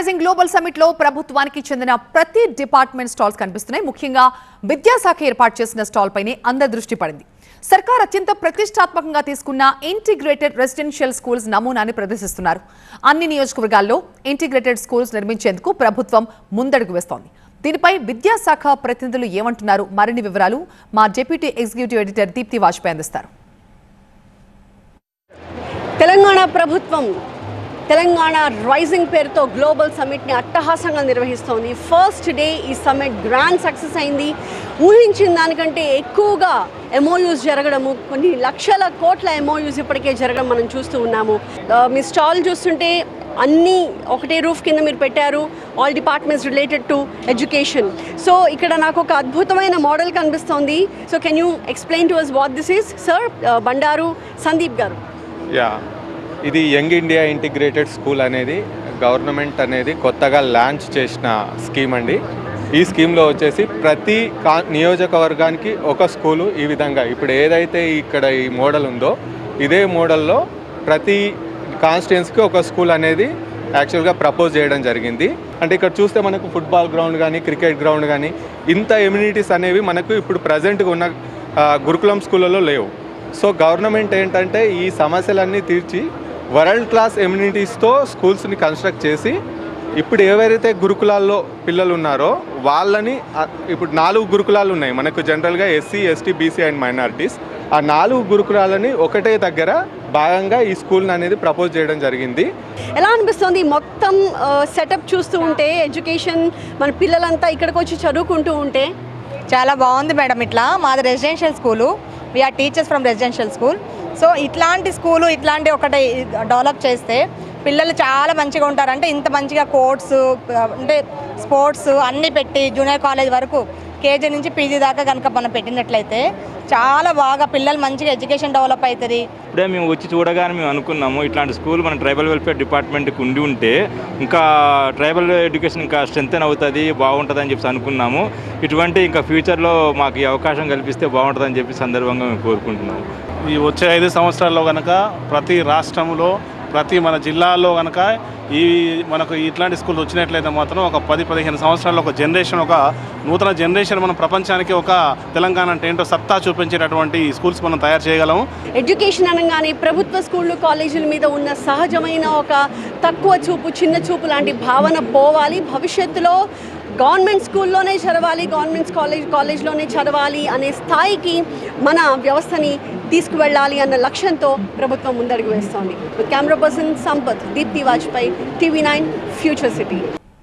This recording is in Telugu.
రైజింగ్ గ్లోబల్ సమిట్లో ప్రభుత్వానికి చెందిన ప్రతి డిపార్ట్మెంట్ స్టాల్స్ కనిపిస్తున్నాయి. ముఖ్యంగా విద్యాశాఖ ఏర్పాటు చేసిన స్టాల్ పైనే అందరి దృష్టి పడింది. సర్కార్ అత్యంత ప్రతిష్టాత్మకంగా తీసుకున్న ఇంటిగ్రేటెడ్ రెసిడెన్షియల్ స్కూల్స్ నమూనాని ప్రదర్శిస్తున్నారు. అన్ని నియోజకవర్గాల్లో ఇంటిగ్రేటెడ్ స్కూల్స్ నిర్మించేందుకు ప్రభుత్వం ముందడుగు వేస్తోంది. దీనిపై విద్యాశాఖ ప్రతినిధులు ఏమంటున్నారు? మరిన్ని వివరాలు మా deputy executive editor Deepti Vajpayee అందిస్తారు. తెలంగాణ ప్రభుత్వం తెలంగాణ రైజింగ్ పేరుతో గ్లోబల్ సమ్మిట్ని అట్టహాసంగా నిర్వహిస్తోంది. ఫస్ట్ డే ఈ సమ్మిట్ గ్రాండ్ సక్సెస్ అయింది. ఊహించిన దానికంటే ఎక్కువగా ఎంఓయూస్ జరగడము కొన్ని లక్షల కోట్ల ఎంఓయూస్ ఇప్పటికే జరగడం మనం చూస్తూ ఉన్నాము. మీ స్టాల్ చూస్తుంటే అన్నీ ఒకటే రూఫ్ కింద మీరు పెట్టారు. All departments related to education so ఇక్కడ నాకు ఒక అద్భుతమైన మోడల్ కనిపిస్తోంది. So can you explain to us what this is sir Bandaru Sandeep garu. Yeah ఇది యంగ్ ఇండియా ఇంటిగ్రేటెడ్ స్కూల్ అనేది. గవర్నమెంట్ అనేది కొత్తగా లాంచ్ చేసిన స్కీమ్ అండి. ఈ స్కీమ్లో వచ్చేసి ప్రతి కా నియోజకవర్గానికి ఒక స్కూలు ఈ విధంగా. ఇప్పుడు ఏదైతే ఇక్కడ ఈ మోడల్ ఉందో ఇదే మోడల్లో ప్రతి కాన్స్టిట్యున్స్కి ఒక స్కూల్ అనేది యాక్చువల్గా ప్రపోజ్ చేయడం జరిగింది. అంటే ఇక్కడ చూస్తే మనకు ఫుట్బాల్ గ్రౌండ్ కానీ క్రికెట్ గ్రౌండ్ కానీ ఇంత ఎమ్యూనిటీస్ అనేవి మనకు ఇప్పుడు ప్రజెంట్గా ఉన్న గురుకులం స్కూళ్ళలో లేవు. సో గవర్నమెంట్ ఏంటంటే ఈ సమస్యలన్నీ తీర్చి వరల్డ్ క్లాస్ ఎమ్యూనిటీస్తో స్కూల్స్ని కన్స్ట్రక్ట్ చేసి ఇప్పుడు ఎవరైతే గురుకులాల్లో పిల్లలు ఉన్నారో వాళ్ళని ఇప్పుడు నాలుగు గురుకులాలు ఉన్నాయి. మనకు జనరల్గా SC ST BC and minorities ఆ నాలుగు గురుకులాలని ఒకటే దగ్గర భాగంగా ఈ స్కూల్ని అనేది ప్రపోజ్ చేయడం జరిగింది. ఎలా అనిపిస్తుంది? మొత్తం సెటప్ చూస్తూ ఉంటే ఎడ్యుకేషన్ మన పిల్లలంతా ఇక్కడికి వచ్చి చదువుకుంటూ ఉంటే? చాలా బాగుంది మేడం ఇట్లా. మాది residential school we are teachers from residential school so ఇట్లాంటి స్కూలు ఇట్లాంటి ఒకటి డెవలప్ చేస్తే పిల్లలు చాలా మంచిగా ఉంటారు. అంటే ఇంత మంచిగా కోర్ట్స్ అంటే స్పోర్ట్స్ అన్నీ పెట్టి జూనియర్ కాలేజ్ వరకు కేజీ నుంచి పీజీ దాకా కనుక మనం పెట్టినట్లయితే చాలా బాగా పిల్లలు మంచిగా ఎడ్యుకేషన్ డెవలప్ అవుతుంది ఇప్పుడే మేము వచ్చి చూడగానే మేము అనుకున్నాము ఇట్లాంటి స్కూల్ మన ట్రైబల్ వెల్ఫేర్ డిపార్ట్మెంట్కి ఉండి ఉంటే ఇంకా ట్రైబల్ ఎడ్యుకేషన్ ఇంకా స్ట్రెంగ్ అవుతుంది బాగుంటుంది అని చెప్పి అనుకున్నాము. ఇటువంటి ఇంకా ఫ్యూచర్లో మాకు ఈ అవకాశం కల్పిస్తే బాగుంటుందని చెప్పి సందర్భంగా మేము కోరుకుంటున్నాము. ఈ వచ్చే ఐదు సంవత్సరాల్లో కనుక ప్రతి రాష్ట్రంలో ప్రతి మన జిల్లాలో కనుక ఈ మనకు ఇట్లాంటి స్కూల్ వచ్చినట్లయితే మాత్రం ఒక పది పదిహేను సంవత్సరాల్లో ఒక జనరేషన్ ఒక నూతన జనరేషన్ మన ప్రపంచానికి ఒక తెలంగాణ అంటే ఏంటో సత్తా చూపించేటటువంటి స్కూల్స్ మనం తయారు చేయగలము. ఎడ్యుకేషన్ అనగానే ప్రభుత్వ స్కూళ్ళు కాలేజీల మీద ఉన్న సహజమైన ఒక తక్కువ చూపు చిన్న చూపు లాంటి భావన పోవాలి. భవిష్యత్తులో గవర్నమెంట్ స్కూల్లోనే చదవాలి గవర్నమెంట్ కాలేజ్ కాలేజ్లోనే చదవాలి అనే స్థాయికి మన వ్యవస్థని తీసుకువెళ్ళాలి అన్న లక్ష్యంతో ప్రభుత్వం ముందడుగు వేస్తోంది. Camera person Sampath Deepti Vajpayee TV nine future city